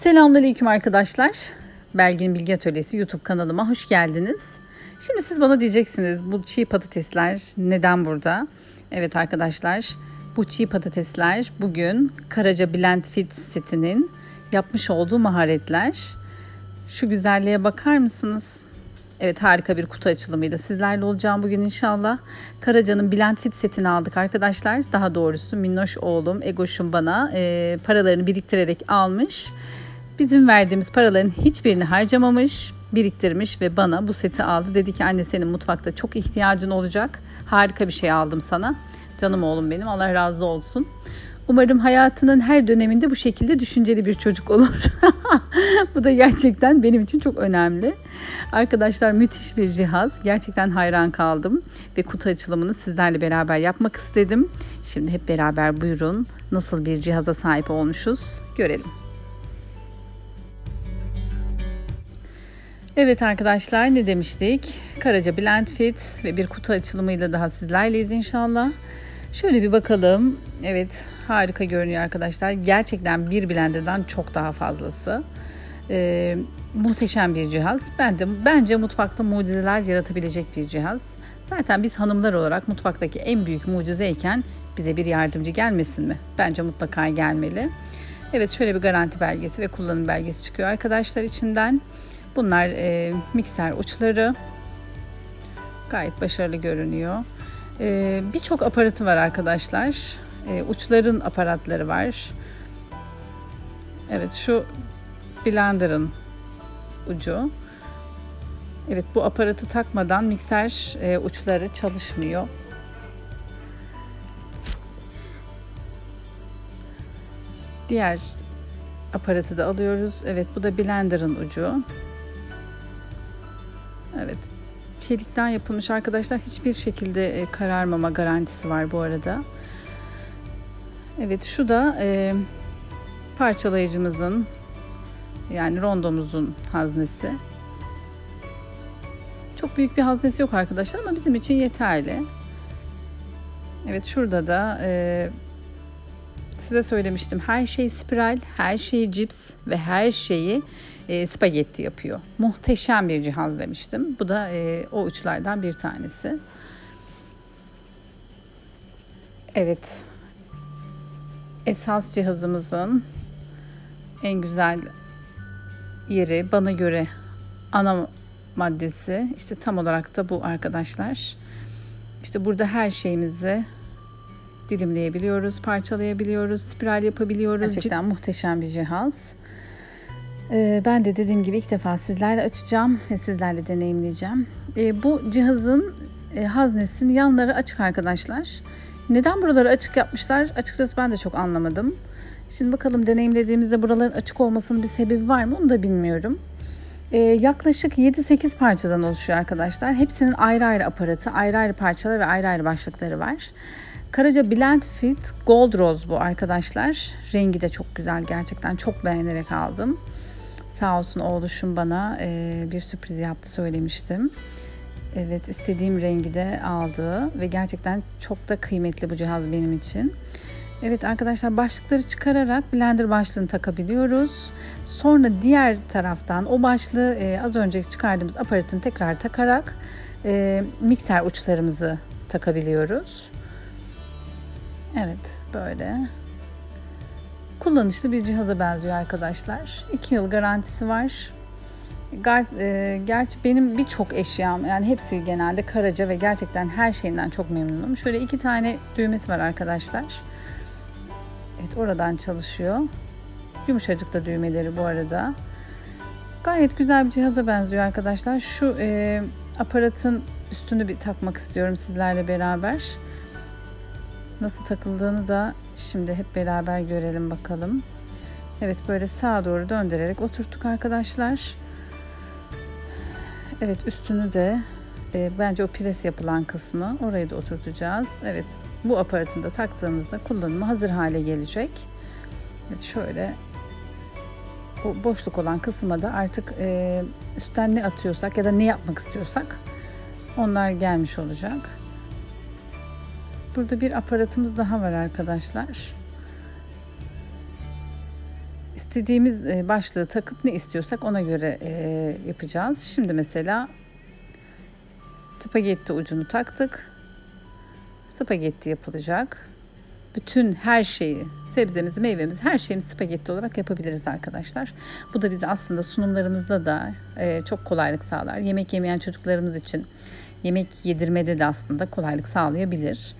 Selamünaleyküm arkadaşlar. Belgin Bilgi Atölyesi YouTube kanalıma hoş geldiniz. Şimdi siz bana diyeceksiniz bu çiğ patatesler neden burada? Evet arkadaşlar bu çiğ patatesler bugün Karaca Blend Fit setinin yapmış olduğu maharetler. Şu güzelliğe bakar mısınız? Evet harika bir kutu açılımıydı. Sizlerle olacağım bugün inşallah. Karaca'nın Blend Fit setini aldık arkadaşlar. Daha doğrusu minnoş oğlum Egoş'um bana e, paralarını biriktirerek almış. Bizim verdiğimiz paraların hiçbirini harcamamış, biriktirmiş ve bana bu seti aldı. Dedi ki anne senin mutfakta çok ihtiyacın olacak. Harika bir şey aldım sana. Canım oğlum benim Allah razı olsun. Umarım hayatının her döneminde bu şekilde düşünceli bir çocuk olur. bu da gerçekten benim için çok önemli. Arkadaşlar müthiş bir cihaz. Gerçekten hayran kaldım ve kutu açılımını sizlerle beraber yapmak istedim. Şimdi hep beraber buyurun nasıl bir cihaza sahip olmuşuz görelim. Evet arkadaşlar ne demiştik? Karaca Blend Fit ve bir kutu açılımıyla daha sizlerleyiz inşallah. Şöyle bir bakalım. Evet harika görünüyor arkadaşlar. Gerçekten bir blenderdan çok daha fazlası. Ee, muhteşem bir cihaz. Ben de, bence mutfakta mucizeler yaratabilecek bir cihaz. Zaten biz hanımlar olarak mutfaktaki en büyük mucizeyken bize bir yardımcı gelmesin mi? Bence mutlaka gelmeli. Evet şöyle bir garanti belgesi ve kullanım belgesi çıkıyor arkadaşlar içinden. Bunlar e, mikser uçları. Gayet başarılı görünüyor. E, Birçok aparatı var arkadaşlar. E, uçların aparatları var. Evet şu blender'ın ucu. Evet bu aparatı takmadan mikser e, uçları çalışmıyor. Diğer aparatı da alıyoruz. Evet bu da blender'ın ucu. Evet. Çelikten yapılmış arkadaşlar. Hiçbir şekilde e, kararmama garantisi var bu arada. Evet şu da e, parçalayıcımızın yani rondomuzun haznesi. Çok büyük bir haznesi yok arkadaşlar ama bizim için yeterli. Evet şurada da e, size söylemiştim her şey spiral, her şey cips ve her şeyi e, spagetti yapıyor. Muhteşem bir cihaz demiştim. Bu da e, o uçlardan bir tanesi. Evet. Esas cihazımızın en güzel yeri bana göre ana maddesi işte tam olarak da bu arkadaşlar. İşte burada her şeyimizi dilimleyebiliyoruz, parçalayabiliyoruz, spiral yapabiliyoruz. Gerçekten muhteşem bir cihaz. Ee, ben de dediğim gibi ilk defa sizlerle açacağım ve sizlerle deneyimleyeceğim. Ee, bu cihazın e, haznesinin yanları açık arkadaşlar. Neden buraları açık yapmışlar? Açıkçası ben de çok anlamadım. Şimdi bakalım deneyimlediğimizde buraların açık olmasının bir sebebi var mı onu da bilmiyorum. Ee, yaklaşık 7-8 parçadan oluşuyor arkadaşlar. Hepsinin ayrı ayrı aparatı, ayrı ayrı parçaları ve ayrı ayrı başlıkları var. Karaca Blend Fit Gold Rose bu arkadaşlar. Rengi de çok güzel gerçekten çok beğenerek aldım. Sağ olsun oğluşum bana e, bir sürpriz yaptı söylemiştim. Evet istediğim rengi de aldı ve gerçekten çok da kıymetli bu cihaz benim için. Evet arkadaşlar başlıkları çıkararak blender başlığını takabiliyoruz. Sonra diğer taraftan o başlığı e, az önce çıkardığımız aparatını tekrar takarak e, mikser uçlarımızı takabiliyoruz. Evet böyle kullanışlı bir cihaza benziyor arkadaşlar. 2 yıl garantisi var. Ger- e, gerçi benim birçok eşyam yani hepsi genelde karaca ve gerçekten her şeyinden çok memnunum. Şöyle iki tane düğmesi var arkadaşlar. Evet oradan çalışıyor. Yumuşacık da düğmeleri bu arada. Gayet güzel bir cihaza benziyor arkadaşlar. Şu e, aparatın üstünü bir takmak istiyorum sizlerle beraber. Nasıl takıldığını da şimdi hep beraber görelim bakalım. Evet böyle sağa doğru döndürerek oturttuk arkadaşlar. Evet üstünü de e, bence o pres yapılan kısmı orayı da oturtacağız. Evet bu aparatını da taktığımızda kullanıma hazır hale gelecek. Evet şöyle o boşluk olan kısma da artık e, üstten ne atıyorsak ya da ne yapmak istiyorsak onlar gelmiş olacak. Burada bir aparatımız daha var arkadaşlar. istediğimiz e, başlığı takıp ne istiyorsak ona göre e, yapacağız. Şimdi mesela spagetti ucunu taktık. Spagetti yapılacak. Bütün her şeyi, sebzemiz, meyvemiz, her şeyimizi spagetti olarak yapabiliriz arkadaşlar. Bu da bize aslında sunumlarımızda da e, çok kolaylık sağlar. Yemek yemeyen çocuklarımız için yemek yedirmede de aslında kolaylık sağlayabilir.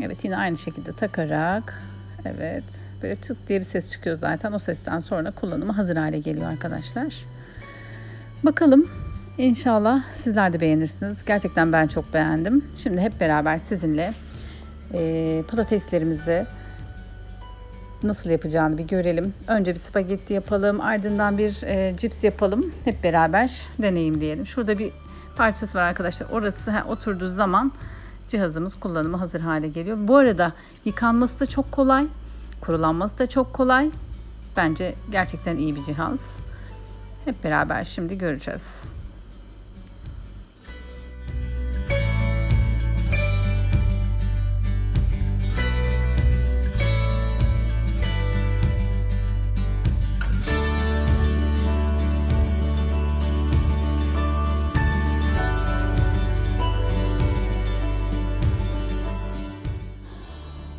Evet yine aynı şekilde takarak evet böyle çıt diye bir ses çıkıyor zaten. O sesten sonra kullanımı hazır hale geliyor arkadaşlar. Bakalım İnşallah sizler de beğenirsiniz. Gerçekten ben çok beğendim. Şimdi hep beraber sizinle e, patateslerimizi nasıl yapacağını bir görelim. Önce bir spagetti yapalım. Ardından bir e, cips yapalım. Hep beraber deneyimleyelim. Şurada bir parçası var arkadaşlar. Orası he, oturduğu zaman cihazımız kullanıma hazır hale geliyor. Bu arada yıkanması da çok kolay. Kurulanması da çok kolay. Bence gerçekten iyi bir cihaz. Hep beraber şimdi göreceğiz.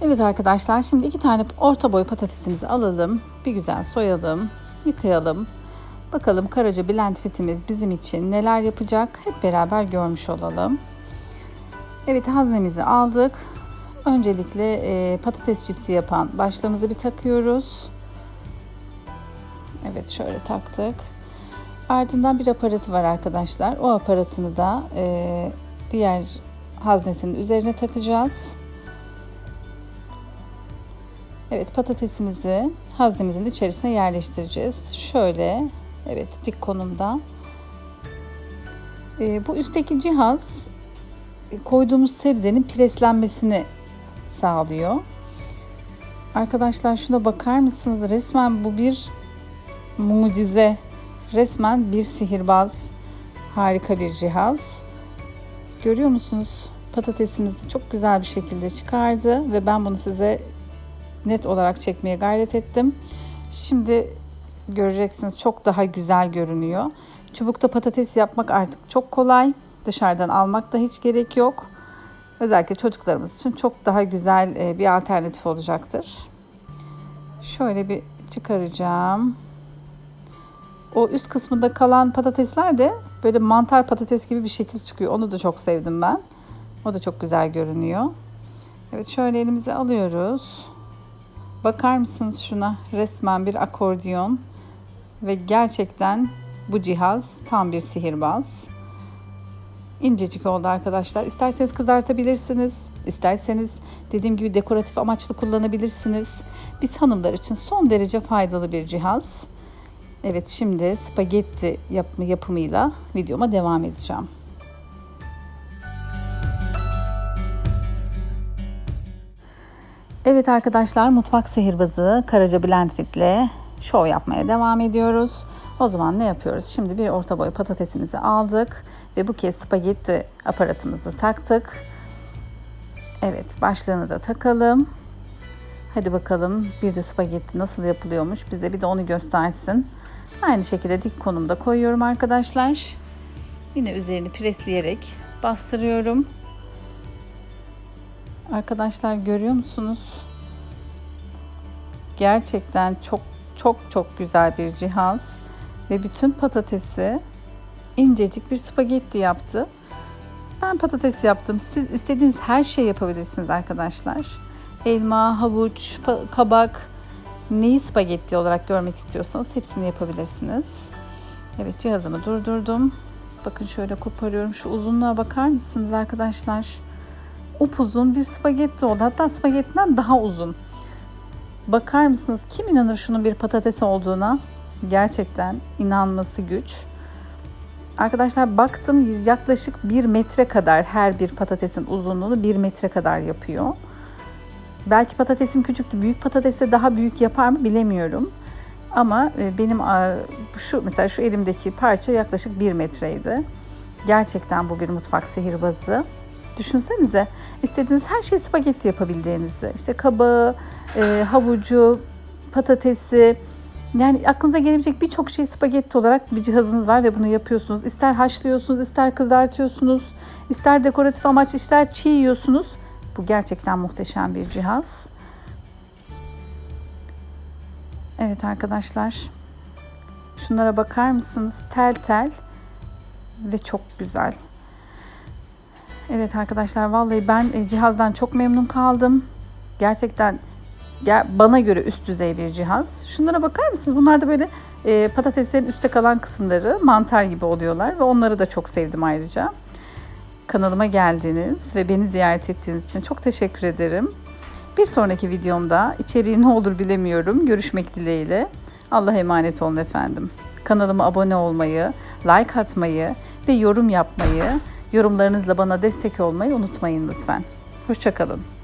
Evet arkadaşlar şimdi iki tane orta boy patatesimizi alalım. Bir güzel soyalım, yıkayalım. Bakalım Karaca Blend Fit'imiz bizim için neler yapacak hep beraber görmüş olalım. Evet haznemizi aldık. Öncelikle e, patates cipsi yapan başlığımızı bir takıyoruz. Evet şöyle taktık. Ardından bir aparatı var arkadaşlar. O aparatını da e, diğer haznesinin üzerine takacağız. Evet patatesimizi haznemizin içerisine yerleştireceğiz. Şöyle evet dik konumda. E, bu üstteki cihaz e, koyduğumuz sebzenin preslenmesini sağlıyor. Arkadaşlar şuna bakar mısınız? Resmen bu bir mucize. Resmen bir sihirbaz. Harika bir cihaz. Görüyor musunuz? Patatesimizi çok güzel bir şekilde çıkardı ve ben bunu size net olarak çekmeye gayret ettim. Şimdi göreceksiniz çok daha güzel görünüyor. Çubukta patates yapmak artık çok kolay. Dışarıdan almak da hiç gerek yok. Özellikle çocuklarımız için çok daha güzel e, bir alternatif olacaktır. Şöyle bir çıkaracağım. O üst kısmında kalan patatesler de böyle mantar patates gibi bir şekil çıkıyor. Onu da çok sevdim ben. O da çok güzel görünüyor. Evet şöyle elimize alıyoruz. Bakar mısınız şuna? Resmen bir akordiyon ve gerçekten bu cihaz tam bir sihirbaz. İncecik oldu arkadaşlar. İsterseniz kızartabilirsiniz. İsterseniz dediğim gibi dekoratif amaçlı kullanabilirsiniz. Biz hanımlar için son derece faydalı bir cihaz. Evet şimdi spagetti yapımı yapımıyla videoma devam edeceğim. Evet arkadaşlar mutfak sihirbazı Karaca Blendfit ile şov yapmaya devam ediyoruz. O zaman ne yapıyoruz? Şimdi bir orta boy patatesimizi aldık ve bu kez spagetti aparatımızı taktık. Evet başlığını da takalım. Hadi bakalım bir de spagetti nasıl yapılıyormuş bize bir de onu göstersin. Aynı şekilde dik konumda koyuyorum arkadaşlar. Yine üzerini presleyerek bastırıyorum. Arkadaşlar görüyor musunuz? Gerçekten çok çok çok güzel bir cihaz ve bütün patatesi incecik bir spagetti yaptı. Ben patates yaptım. Siz istediğiniz her şey yapabilirsiniz arkadaşlar. Elma, havuç, kabak, neyi spagetti olarak görmek istiyorsanız hepsini yapabilirsiniz. Evet cihazımı durdurdum. Bakın şöyle koparıyorum. Şu uzunluğa bakar mısınız arkadaşlar? Upuzun bir spagetti oldu. Hatta spagettiden daha uzun. Bakar mısınız kim inanır şunun bir patates olduğuna? Gerçekten inanması güç. Arkadaşlar baktım yaklaşık bir metre kadar her bir patatesin uzunluğunu bir metre kadar yapıyor. Belki patatesim küçüktü. Büyük patatese daha büyük yapar mı bilemiyorum. Ama e, benim şu mesela şu elimdeki parça yaklaşık bir metreydi. Gerçekten bu bir mutfak sihirbazı. Düşünsenize istediğiniz her şeyi spagetti yapabildiğinizi. İşte kabağı, e, havucu, patatesi, Yani aklınıza gelebilecek birçok şey spagetti olarak bir cihazınız var ve bunu yapıyorsunuz. İster haşlıyorsunuz, ister kızartıyorsunuz, ister dekoratif amaç, ister çiğ yiyorsunuz. Bu gerçekten muhteşem bir cihaz. Evet arkadaşlar. Şunlara bakar mısınız? Tel tel ve çok güzel. Evet arkadaşlar vallahi ben e, cihazdan çok memnun kaldım. Gerçekten bana göre üst düzey bir cihaz. Şunlara bakar mısınız? Bunlar da böyle e, patateslerin üstte kalan kısımları mantar gibi oluyorlar ve onları da çok sevdim ayrıca. Kanalıma geldiğiniz ve beni ziyaret ettiğiniz için çok teşekkür ederim. Bir sonraki videomda içeriği ne olur bilemiyorum. Görüşmek dileğiyle. Allah'a emanet olun efendim. Kanalıma abone olmayı, like atmayı ve yorum yapmayı, yorumlarınızla bana destek olmayı unutmayın lütfen. Hoşçakalın.